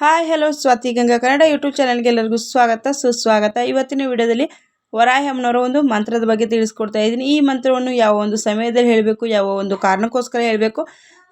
Hi hello Swathi Ganga Kannada YouTube ಚಾನಲ್ಗೆ ಎಲ್ಲರಿಗೂ ಸ್ವಾಗತ, ಸುಸ್ವಾಗತ. ಇವತ್ತಿನ ವಿಡಿಯೋದಲ್ಲಿ ವರಾಯಮ್ಮನವರ ಒಂದು ಮಂತ್ರದ ಬಗ್ಗೆ ತಿಳಿಸ್ಕೊಡ್ತಾ ಇದ್ದೀನಿ. ಈ ಮಂತ್ರವನ್ನು ಯಾವ ಒಂದು ಸಮಯದಲ್ಲಿ ಹೇಳಬೇಕು, ಯಾವ ಒಂದು ಕಾರಣಕ್ಕೋಸ್ಕರ ಹೇಳಬೇಕು,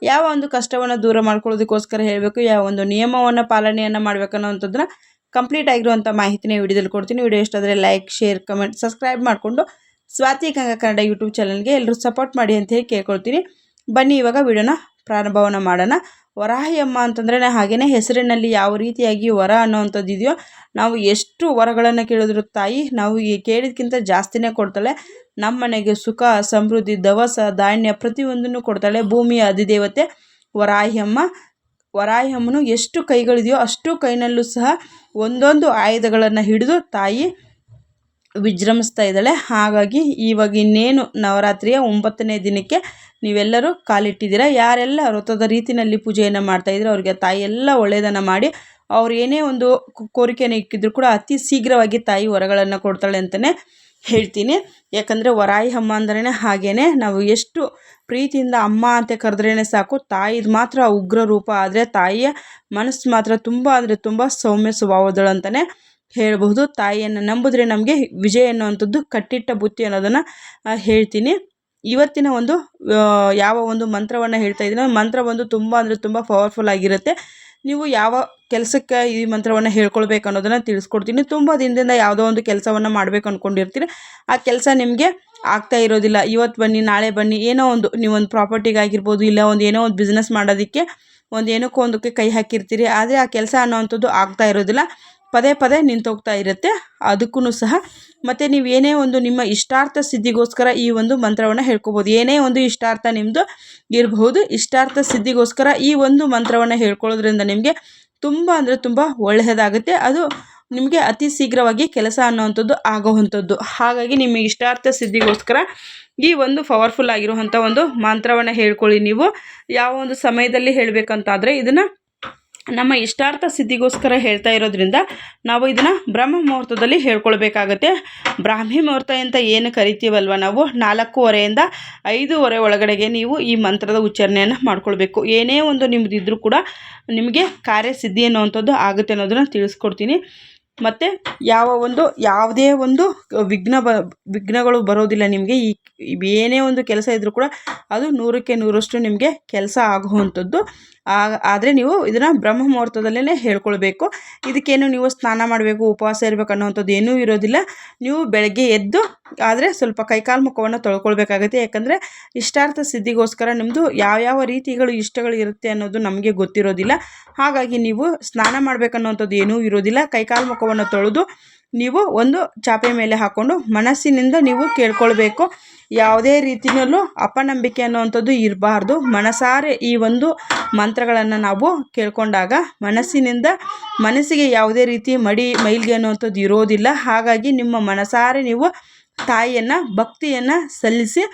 ಯಾವ ಒಂದು ಕಷ್ಟವನ್ನು ದೂರ ಮಾಡ್ಕೊಳ್ಳೋದಕ್ಕೋಸ್ಕರ ಹೇಳಬೇಕು, ಯಾವ ಒಂದು ನಿಯಮವನ್ನು ಪಾಲನೆಯನ್ನು ಮಾಡಬೇಕು ಅನ್ನೋವಂಥದ್ದನ್ನ ಕಂಪ್ಲೀಟ್ ಆಗಿರುವಂಥ ಮಾಹಿತಿನ ವಿಡಿಯೋದಲ್ಲಿ ಕೊಡ್ತೀನಿ. ವಿಡಿಯೋ ಇಷ್ಟಾದರೆ ಲೈಕ್ ಶೇರ್ ಕಮೆಂಟ್ ಸಬ್ಸ್ಕ್ರೈಬ್ ಮಾಡಿಕೊಂಡು ಸ್ವಾತಿ ಗಂಗಾ ಕನ್ನಡ ಯೂಟ್ಯೂಬ್ ಚಾನಲ್ಗೆ ಎಲ್ಲರೂ ಸಪೋರ್ಟ್ ಮಾಡಿ ಅಂತ ಹೇಳಿ ಕೇಳ್ಕೊಳ್ತೀನಿ. ಬನ್ನಿ, ಇವಾಗ ವಿಡಿಯೋನ ಪ್ರಾರಂಭವನ್ನು ಮಾಡೋಣ. ವರಾಹಿ ಅಮ್ಮ ಅಂತಂದ್ರೆ ಹಾಗೇನೆ ಹೆಸರಿನಲ್ಲಿ ಯಾವ ರೀತಿಯಾಗಿ ವರ ಅನ್ನೋವಂಥದ್ದು ಇದೆಯೋ ನಾವು ಎಷ್ಟು ವರಗಳನ್ನು ಕೇಳಿದ್ರು ತಾಯಿ, ನಾವು ಈ ಕೇಳಿದ್ಕಿಂತ ಜಾಸ್ತಿನೇ ಕೊಡ್ತಾಳೆ. ನಮ್ಮ ಮನೆಗೆ ಸುಖ, ಸಮೃದ್ಧಿ, ದವಸ, ಧಾನ್ಯ ಪ್ರತಿಯೊಂದನ್ನು ಕೊಡ್ತಾಳೆ ಭೂಮಿಯ ಅಧಿದೇವತೆ ವರಾಹಿ ಅಮ್ಮ ವರಾಹಿ ಅಮ್ಮನು ಎಷ್ಟು ಕೈಗಳಿದೆಯೋ ಅಷ್ಟು ಕೈನಲ್ಲೂ ಸಹ ಒಂದೊಂದು ಆಯುಧಗಳನ್ನು ಹಿಡಿದು ತಾಯಿ ವಿಜೃಂಭಿಸ್ತಾ ಇದ್ದಾಳೆ. ಹಾಗಾಗಿ ಇವಾಗ ಇನ್ನೇನು ನವರಾತ್ರಿಯ ಒಂಬತ್ತನೇ ದಿನಕ್ಕೆ ನೀವೆಲ್ಲರೂ ಕಾಲಿಟ್ಟಿದ್ದೀರಾ? ಯಾರೆಲ್ಲ ವ್ರತದ ರೀತಿಯಲ್ಲಿ ಪೂಜೆಯನ್ನು ಮಾಡ್ತಾಯಿದ್ರೆ ಅವ್ರಿಗೆ ತಾಯಿ ಎಲ್ಲ ಒಳ್ಳೆಯದನ್ನು ಮಾಡಿ ಅವ್ರು ಏನೇ ಒಂದು ಕೋರಿಕೆಯನ್ನು ಇಕ್ಕಿದ್ರು ಕೂಡ ಅತಿ ಶೀಘ್ರವಾಗಿ ತಾಯಿ ವರಗಳನ್ನು ಕೊಡ್ತಾಳೆ ಅಂತಲೇ ಹೇಳ್ತೀನಿ. ಯಾಕಂದರೆ ವರಾಯಿ ಅಮ್ಮ ಅಂದ್ರೇ ಹಾಗೇ ನಾವು ಎಷ್ಟು ಪ್ರೀತಿಯಿಂದ ಅಮ್ಮ ಅಂತ ಕರೆದ್ರೇ ಸಾಕು, ತಾಯಿದು ಮಾತ್ರ ಉಗ್ರ ರೂಪ ಆದರೆ ತಾಯಿಯ ಮನಸ್ಸು ಮಾತ್ರ ತುಂಬ ಅಂದರೆ ತುಂಬ ಸೌಮ್ಯ ಸ್ವಭಾವದಳು ಅಂತಲೇ ಹೇಳಬಹುದು. ತಾಯಿಯನ್ನು ನಂಬಿದ್ರೆ ನಮಗೆ ವಿಜಯ ಅನ್ನುವಂಥದ್ದು ಕಟ್ಟಿಟ್ಟ ಬುತ್ತಿ ಅನ್ನೋದನ್ನು ಹೇಳ್ತೀನಿ. ಇವತ್ತಿನ ಒಂದು ಯಾವ ಒಂದು ಮಂತ್ರವನ್ನು ಹೇಳ್ತಾ ಇದ್ದೀನಿ ಮಂತ್ರ ಒಂದು ತುಂಬ ಅಂದರೆ ತುಂಬ ಪವರ್ಫುಲ್ ಆಗಿರುತ್ತೆ. ನೀವು ಯಾವ ಕೆಲಸಕ್ಕೆ ಈ ಮಂತ್ರವನ್ನು ಹೇಳ್ಕೊಳ್ಬೇಕು ಅನ್ನೋದನ್ನು ತಿಳಿಸ್ಕೊಡ್ತೀನಿ. ತುಂಬ ದಿನದಿಂದ ಯಾವುದೋ ಒಂದು ಕೆಲಸವನ್ನು ಮಾಡಬೇಕು ಅಂದ್ಕೊಂಡಿರ್ತೀರಿ ಆ ಕೆಲಸ ನಿಮಗೆ ಆಗ್ತಾ ಇರೋದಿಲ್ಲ. ಇವತ್ತು ಬನ್ನಿ, ನಾಳೆ ಬನ್ನಿ, ಏನೋ ಒಂದು ನೀವೊಂದು ಪ್ರಾಪರ್ಟಿಗಾಗಿರ್ಬೋದು ಇಲ್ಲ ಒಂದು ಏನೋ ಒಂದು ಬಿಸ್ನೆಸ್ ಮಾಡೋದಕ್ಕೆ ಒಂದು ಏನಕ್ಕೋ ಒಂದಕ್ಕೆ ಕೈ ಹಾಕಿರ್ತೀರಿ. ಆದರೆ ಆ ಕೆಲಸ ಅನ್ನೋವಂಥದ್ದು ಆಗ್ತಾ ಇರೋದಿಲ್ಲ. ಪದೇ ಪದೇ ನಿಂತೋಗ್ತಾ ಇರುತ್ತೆ. ಅದಕ್ಕೂ ಸಹ ಮತ್ತು ನೀವು ಏನೇ ಒಂದು ನಿಮ್ಮ ಇಷ್ಟಾರ್ಥ ಸಿದ್ಧಿಗೋಸ್ಕರ ಈ ಒಂದು ಮಂತ್ರವನ್ನು ಹೇಳ್ಕೊಬೋದು. ಏನೇ ಒಂದು ಇಷ್ಟಾರ್ಥ ನಿಮ್ಮದು ಇರಬಹುದು. ಇಷ್ಟಾರ್ಥ ಸಿದ್ಧಿಗೋಸ್ಕರ ಈ ಒಂದು ಮಂತ್ರವನ್ನು ಹೇಳ್ಕೊಳ್ಳೋದ್ರಿಂದ ನಿಮಗೆ ತುಂಬ ಅಂದರೆ ತುಂಬ ಒಳ್ಳೆಯದಾಗುತ್ತೆ. ಅದು ನಿಮಗೆ ಅತಿ ಶೀಘ್ರವಾಗಿ ಕೆಲಸ ಅನ್ನೋವಂಥದ್ದು ಆಗೋವಂಥದ್ದು ಹಾಗಾಗಿ ನಿಮ್ಮ ಇಷ್ಟಾರ್ಥ ಸಿದ್ಧಿಗೋಸ್ಕರ ಈ ಒಂದು ಪವರ್ಫುಲ್ ಆಗಿರುವಂಥ ಒಂದು ಮಂತ್ರವನ್ನು ಹೇಳ್ಕೊಳ್ಳಿ ನೀವು. ಯಾವ ಒಂದು ಸಮಯದಲ್ಲಿ ಹೇಳಬೇಕಂತಾದರೆ ಇದನ್ನು ನಮ್ಮ ಇಷ್ಟಾರ್ಥ ಸಿದ್ಧಿಗೋಸ್ಕರ ಹೇಳ್ತಾ ಇರೋದ್ರಿಂದ ನಾವು ಇದನ್ನು ಬ್ರಹ್ಮ ಮುಹೂರ್ತದಲ್ಲಿ ಹೇಳ್ಕೊಳ್ಬೇಕಾಗತ್ತೆ. ಬ್ರಾಹ್ಮಿ ಮುಹೂರ್ತ ಅಂತ ಏನು ಕರಿತೀವಲ್ವ ನಾವು? ನಾಲ್ಕೂವರೆಯಿಂದ ಐದೂವರೆ ಒಳಗಡೆಗೆ ನೀವು ಈ ಮಂತ್ರದ ಉಚ್ಚಾರಣೆಯನ್ನು ಮಾಡ್ಕೊಳ್ಬೇಕು. ಏನೇ ಒಂದು ನಿಮ್ಮದಿದ್ರೂ ಕೂಡ ನಿಮಗೆ ಕಾರ್ಯಸಿದ್ಧಿ ಅನ್ನುವಂಥದ್ದು ಆಗುತ್ತೆ ಅನ್ನೋದನ್ನು ತಿಳಿಸ್ಕೊಡ್ತೀನಿ. ಮತ್ತು ಯಾವ ಒಂದು, ಯಾವುದೇ ಒಂದು ವಿಘ್ನ ಬ, ವಿಘ್ನಗಳು ಬರೋದಿಲ್ಲ ನಿಮಗೆ. ಈ ಏನೇ ಒಂದು ಕೆಲಸ ಇದ್ದರೂ ಕೂಡ ಅದು ನೂರಕ್ಕೆ ನೂರಷ್ಟು ನಿಮಗೆ ಕೆಲಸ ಆಗುವಂಥದ್ದು. ಆದರೆ ನೀವು ಇದನ್ನು ಬ್ರಹ್ಮ ಮುಹೂರ್ತದಲ್ಲೇ ಹೇಳ್ಕೊಳ್ಬೇಕು. ಇದಕ್ಕೇನು ನೀವು ಸ್ನಾನ ಮಾಡಬೇಕು, ಉಪವಾಸ ಇರಬೇಕು ಅನ್ನೋವಂಥದ್ದು ಏನೂ ಇರೋದಿಲ್ಲ. ನೀವು ಬೆಳಗ್ಗೆ ಎದ್ದು, ಆದರೆ ಸ್ವಲ್ಪ ಕೈಕಾಲು ಮುಖವನ್ನು ತೊಳ್ಕೊಳ್ಬೇಕಾಗುತ್ತೆ. ಯಾಕಂದರೆ ಇಷ್ಟಾರ್ಥ ಸಿದ್ಧಿಗೋಸ್ಕರ ನಿಮ್ಮದು ಯಾವ್ಯಾವ ರೀತಿಗಳು ಇಷ್ಟಗಳು ಇರುತ್ತೆ ಅನ್ನೋದು ನಮಗೆ ಗೊತ್ತಿರೋದಿಲ್ಲ. ಹಾಗಾಗಿ ನೀವು ಸ್ನಾನ ಮಾಡಬೇಕನ್ನೋವಂಥದ್ದು ಏನೂ ಇರೋದಿಲ್ಲ. ಕೈಕಾಲು ಮುಖವನ್ನು ತೊಳೆದು ನೀವು ಒಂದು ಚಾಪೆ ಮೇಲೆ ಹಾಕ್ಕೊಂಡು ಮನಸ್ಸಿನಿಂದ ನೀವು ಕೇಳ್ಕೊಳ್ಬೇಕು. ಯಾವುದೇ ರೀತಿಯಲ್ಲೂ ಅಪನಂಬಿಕೆ ಅನ್ನುವಂಥದ್ದು ಇರಬಾರ್ದು. ಮನಸಾರೆ ಈ ಒಂದು ಮಂತ್ರಗಳನ್ನು ನಾವು ಕೇಳಿಕೊಂಡಾಗ ಮನಸ್ಸಿನಿಂದ ಮನಸ್ಸಿಗೆ ಯಾವುದೇ ರೀತಿ ಮಡಿ ಮೈಲಿಗೆ ಅನ್ನುವಂಥದ್ದು ಇರೋದಿಲ್ಲ. ಹಾಗಾಗಿ ನಿಮ್ಮ ಮನಸಾರೆ ನೀವು ತಾಯಿಯನ್ನು, ಭಕ್ತಿಯನ್ನು ಸಲ್ಲಿಸಿ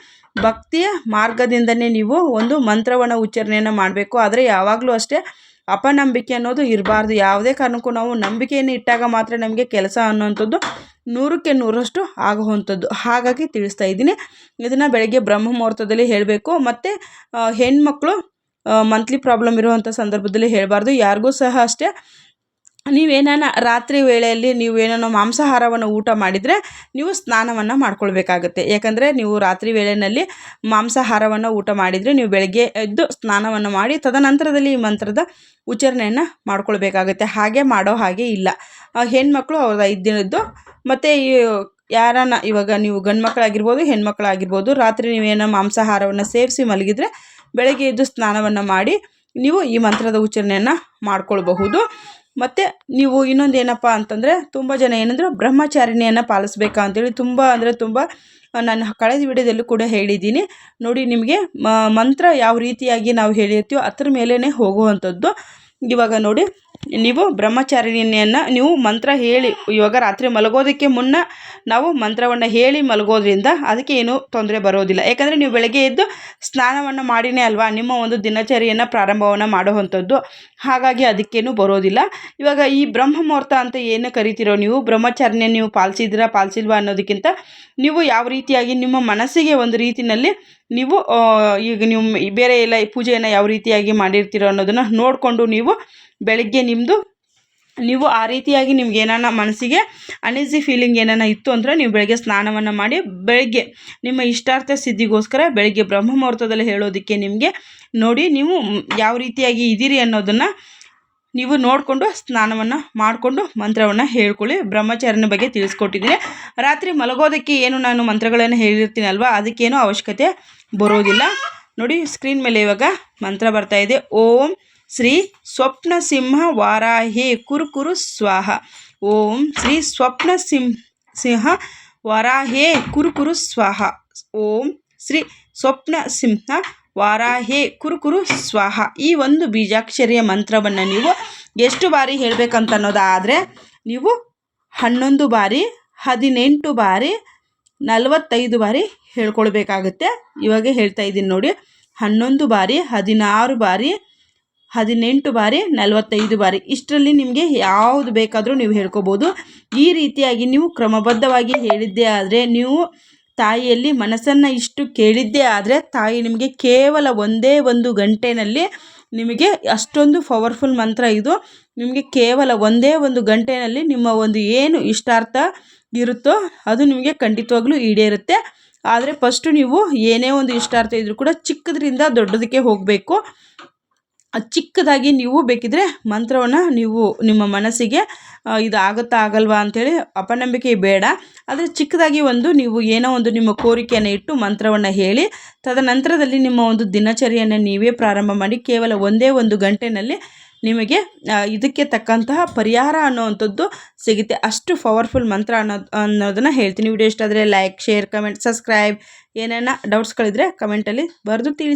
ಭಕ್ತಿಯ ಮಾರ್ಗದಿಂದನೇ ನೀವು ಒಂದು ಮಂತ್ರವನ್ನು ಉಚ್ಚಾರಣೆಯನ್ನು ಮಾಡಬೇಕು. ಆದರೆ ಯಾವಾಗಲೂ ಅಷ್ಟೇ ಅಪನಂಬಿಕೆ ಅನ್ನೋದು ಇರಬಾರ್ದು. ಯಾವುದೇ ಕಾರಣಕ್ಕೂ ನಾವು ನಂಬಿಕೆಯನ್ನು ಇಟ್ಟಾಗ ಮಾತ್ರ ನಮಗೆ ಕೆಲಸ ಅನ್ನೋವಂಥದ್ದು ನೂರಕ್ಕೆ ನೂರಷ್ಟು ಆಗುವಂಥದ್ದು. ಹಾಗಾಗಿ ತಿಳಿಸ್ತಾ ಇದ್ದೀನಿ. ಇದನ್ನು ಬೆಳಗ್ಗೆ ಬ್ರಹ್ಮ ಮುಹೂರ್ತದಲ್ಲಿ ಹೇಳಬೇಕು. ಮತ್ತು ಹೆಣ್ಮಕ್ಳು ಮಂತ್ಲಿ ಪ್ರಾಬ್ಲಮ್ ಇರುವಂಥ ಸಂದರ್ಭದಲ್ಲಿ ಹೇಳಬಾರ್ದು. ಯಾರಿಗೂ ಸಹ ಅಷ್ಟೇ. ನೀವೇನಾನ ರಾತ್ರಿ ವೇಳೆಯಲ್ಲಿ ನೀವು ಏನಾನ ಮಾಂಸಾಹಾರವನ್ನು ಊಟ ಮಾಡಿದರೆ ನೀವು ಸ್ನಾನವನ್ನು ಮಾಡ್ಕೊಳ್ಬೇಕಾಗುತ್ತೆ. ಯಾಕಂದರೆ ನೀವು ರಾತ್ರಿ ವೇಳೆಯಲ್ಲಿ ಮಾಂಸಾಹಾರವನ್ನು ಊಟ ಮಾಡಿದರೆ ನೀವು ಬೆಳಗ್ಗೆ ಎದ್ದು ಸ್ನಾನವನ್ನು ಮಾಡಿ ತದನಂತರದಲ್ಲಿ ಈ ಮಂತ್ರದ ಉಚ್ಚಾರಣೆಯನ್ನು ಮಾಡ್ಕೊಳ್ಬೇಕಾಗತ್ತೆ. ಹಾಗೆ ಮಾಡೋ ಹಾಗೆ ಇಲ್ಲ. ಹೆಣ್ಮಕ್ಳು ಅವ್ರದ್ದು ಐದು ದಿನದ್ದು, ಮತ್ತು ಈ ಯಾರನ್ನ ಇವಾಗ ನೀವು ಗಂಡು ಮಕ್ಕಳಾಗಿರ್ಬೋದು ಹೆಣ್ಮಕ್ಳಾಗಿರ್ಬೋದು, ರಾತ್ರಿ ನೀವೇನೋ ಮಾಂಸಾಹಾರವನ್ನು ಸೇವಿಸಿ ಮಲಗಿದರೆ ಬೆಳಗ್ಗೆ ಎದ್ದು ಸ್ನಾನವನ್ನು ಮಾಡಿ ನೀವು ಈ ಮಂತ್ರದ ಉಚ್ಚಾರಣೆಯನ್ನು ಮಾಡ್ಕೊಳ್ಬಹುದು. ಮತ್ತು ನೀವು ಇನ್ನೊಂದು ಏನಪ್ಪ ಅಂತಂದರೆ ತುಂಬ ಜನ ಏನಂದ್ರೆ ಬ್ರಹ್ಮಚಾರಿಣಿಯನ್ನು ಪಾಲಿಸ್ಬೇಕಾ ಅಂತೇಳಿ ತುಂಬ ಅಂದರೆ ತುಂಬ ನಾನು ಕಳೆದ ವಿಡಿಯೋದಲ್ಲೂ ಕೂಡ ಹೇಳಿದ್ದೀನಿ. ನೋಡಿ ನಿಮಗೆ ಮಂತ್ರ ಯಾವ ರೀತಿಯಾಗಿ ನಾವು ಹೇಳಿರ್ತೀವೋ ಅದ್ರ ಮೇಲೇ ಹೋಗುವಂಥದ್ದು. ಇವಾಗ ನೋಡಿ, ನೀವು ಬ್ರಹ್ಮಚಾರಿಣಿಯನ್ನು ನೀವು ಮಂತ್ರ ಹೇಳಿ, ಇವಾಗ ರಾತ್ರಿ ಮಲಗೋದಕ್ಕೆ ಮುನ್ನ ನಾವು ಮಂತ್ರವನ್ನು ಹೇಳಿ ಮಲಗೋದ್ರಿಂದ ಅದಕ್ಕೆ ಏನೂ ತೊಂದರೆ ಬರೋದಿಲ್ಲ. ಯಾಕಂದರೆ ನೀವು ಬೆಳಗ್ಗೆ ಎದ್ದು ಸ್ನಾನವನ್ನು ಮಾಡಿನೇ ಅಲ್ವಾ, ನಿಮ್ಮ ಒಂದು ದಿನಚರಿಯನ್ನು ಪ್ರಾರಂಭವನ್ನು ಮಾಡುವಂಥದ್ದು. ಹಾಗಾಗಿ ಅದಕ್ಕೇನು ಬರೋದಿಲ್ಲ. ಇವಾಗ ಈ ಬ್ರಹ್ಮ ಮುಹೂರ್ತ ಅಂತ ಏನು ಕರಿತೀರೋ ನೀವು, ಬ್ರಹ್ಮಚಾರಿಣಿಯನ್ನು ನೀವು ಪಾಲಿಸಿದಿರಾ ಪಾಲಿಸಿಲ್ವಾ ಅನ್ನೋದಕ್ಕಿಂತ ನೀವು ಯಾವ ರೀತಿಯಾಗಿ ನಿಮ್ಮ ಮನಸ್ಸಿಗೆ ಒಂದು ರೀತಿಯಲ್ಲಿ ನೀವು ಈಗ ನೀವು ಬೇರೆ ಎಲ್ಲ ಪೂಜೆಯನ್ನು ಯಾವ ರೀತಿಯಾಗಿ ಮಾಡಿರ್ತೀರೋ ಅನ್ನೋದನ್ನು ನೋಡಿಕೊಂಡು ನೀವು ಬೆಳಗ್ಗೆ ನಿಮ್ಮದು ನೀವು ಆ ರೀತಿಯಾಗಿ ನಿಮ್ಗೆ ಏನಾನ ಮನಸ್ಸಿಗೆ ಅನೀಸಿ ಫೀಲಿಂಗ್ ಏನಾನ ಇತ್ತು ಅಂದರೆ ನೀವು ಬೆಳಗ್ಗೆ ಸ್ನಾನವನ್ನು ಮಾಡಿ ಬೆಳಗ್ಗೆ ನಿಮ್ಮ ಇಷ್ಟಾರ್ಥ ಸಿದ್ಧಿಗೋಸ್ಕರ ಬೆಳಗ್ಗೆ ಬ್ರಹ್ಮ ಮುಹೂರ್ತದಲ್ಲಿ ಹೇಳೋದಕ್ಕೆ ನಿಮಗೆ ನೋಡಿ ನೀವು ಯಾವ ರೀತಿಯಾಗಿ ಇದ್ದೀರಿ ಅನ್ನೋದನ್ನು ನೀವು ನೋಡಿಕೊಂಡು ಸ್ನಾನವನ್ನು ಮಾಡಿಕೊಂಡು ಮಂತ್ರವನ್ನು ಹೇಳ್ಕೊಳ್ಳಿ. ಬ್ರಹ್ಮಚಾರ್ಯನ ಬಗ್ಗೆ ತಿಳಿಸ್ಕೊಟ್ಟಿದ್ದೀನಿ. ರಾತ್ರಿ ಮಲಗೋದಕ್ಕೆ ಏನು ನಾನು ಮಂತ್ರಗಳನ್ನು ಹೇಳಿರ್ತೀನಲ್ವ ಅದಕ್ಕೇನು ಅವಶ್ಯಕತೆ ಬರೋದಿಲ್ಲ. ನೋಡಿ ಸ್ಕ್ರೀನ್ ಮೇಲೆ ಇವಾಗ ಮಂತ್ರ ಬರ್ತಾ ಇದೆ. ಓಂ ಶ್ರೀ ಸ್ವಪ್ನ ಸಿಂಹ ವಾರಾಹಿ ಕುರುಕುರು ಸ್ವಾಹ. ಓಂ ಶ್ರೀ ಸ್ವಪ್ನ ಸಿಂಹ ಸಿಂಹ ವರಾಹೇ ಕುರುಕುರು ಸ್ವಾಹ. ಓಂ ಶ್ರೀ ಸ್ವಪ್ನ ಸಿಂಹ ವಾರಾಹೇ ಕುರುಕುರು ಸ್ವಾಹ. ಈ ಒಂದು ಬೀಜಾಕ್ಷರಿಯ ಮಂತ್ರವನ್ನು ನೀವು ಎಷ್ಟು ಬಾರಿ ಹೇಳಬೇಕಂತ ಅನ್ನೋದಾದರೆ ನೀವು ಹನ್ನೊಂದು ಬಾರಿ ಹದಿನೆಂಟು ಬಾರಿ ನಲವತ್ತೈದು ಬಾರಿ ಹೇಳ್ಕೊಳ್ಬೇಕಾಗುತ್ತೆ. ಇವಾಗ ಹೇಳ್ತಾ ಇದ್ದೀನಿ ನೋಡಿ. ಹನ್ನೊಂದು ಬಾರಿ, ಹದಿನಾರು ಬಾರಿ, ಹದಿನೆಂಟು ಬಾರಿ, ನಲವತ್ತೈದು ಬಾರಿ. ಇಷ್ಟರಲ್ಲಿ ನಿಮಗೆ ಯಾವುದು ಬೇಕಾದರೂ ನೀವು ಹೇಳ್ಕೊಬೋದು. ಈ ರೀತಿಯಾಗಿ ನೀವು ಕ್ರಮಬದ್ಧವಾಗಿ ಹೇಳಿದ್ದೇ ಆದರೆ, ನೀವು ತಾಯಿಯಲ್ಲಿ ಮನಸ್ಸನ್ನು ಇಷ್ಟು ಕೇಳಿದ್ದೇ ಆದರೆ, ತಾಯಿ ನಿಮಗೆ ಕೇವಲ ಒಂದೇ ಒಂದು ಗಂಟೆನಲ್ಲಿ ನಿಮಗೆ ಅಷ್ಟೊಂದು ಪವರ್ಫುಲ್ ಮಂತ್ರ ಇದು. ನಿಮಗೆ ಕೇವಲ ಒಂದೇ ಒಂದು ಗಂಟೆಯಲ್ಲಿ ನಿಮ್ಮ ಒಂದು ಏನು ಇಷ್ಟಾರ್ಥ ಇರುತ್ತೋ ಅದು ನಿಮಗೆ ಖಂಡಿತವಾಗ್ಲೂ ಈಡೇರುತ್ತೆ. ಆದರೆ ಫಸ್ಟು ನೀವು ಏನೇ ಒಂದು ಇಷ್ಟಾರ್ಥ ಇದ್ದರೂ ಕೂಡ ಚಿಕ್ಕದ್ರಿಂದ ದೊಡ್ಡದಕ್ಕೆ ಹೋಗಬೇಕು. ಚಿಕ್ಕದಾಗಿ ನೀವು ಬೇಕಿದ್ರೆ ಮಂತ್ರವನ್ನು ನೀವು ನಿಮ್ಮ ಮನಸ್ಸಿಗೆ ಇದು ಆಗುತ್ತಾ ಆಗಲ್ವಾ ಅಂಥೇಳಿ ಅಪನಂಬಿಕೆ ಬೇಡ. ಆದರೆ ಚಿಕ್ಕದಾಗಿ ಒಂದು ನೀವು ಏನೋ ಒಂದು ನಿಮ್ಮ ಕೋರಿಕೆಯನ್ನು ಇಟ್ಟು ಮಂತ್ರವನ್ನು ಹೇಳಿ, ತದನಂತರದಲ್ಲಿ ನಿಮ್ಮ ಒಂದು ದಿನಚರಿಯನ್ನು ನೀವೇ ಪ್ರಾರಂಭ ಮಾಡಿ, ಕೇವಲ ಒಂದೇ ಒಂದು ಗಂಟೆನಲ್ಲಿ ನಿಮಗೆ ಇದಕ್ಕೆ ತಕ್ಕಂತಹ ಪರಿಹಾರ ಅನ್ನೋವಂಥದ್ದು ಸಿಗುತ್ತೆ. ಅಷ್ಟು ಪವರ್ಫುಲ್ ಮಂತ್ರ ಅನ್ನೋ ಅನ್ನೋದನ್ನು ಹೇಳ್ತೀನಿ. ವಿಡಿಯೋ ಇಷ್ಟ ಆದರೆ ಲೈಕ್, ಶೇರ್, ಕಮೆಂಟ್, ಸಬ್ಸ್ಕ್ರೈಬ್. ಏನೇನ ಡೌಟ್ಸ್ಗಳಿದ್ರೆ ಕಮೆಂಟಲ್ಲಿ ಬರೆದು ತಿಳಿಸಿ.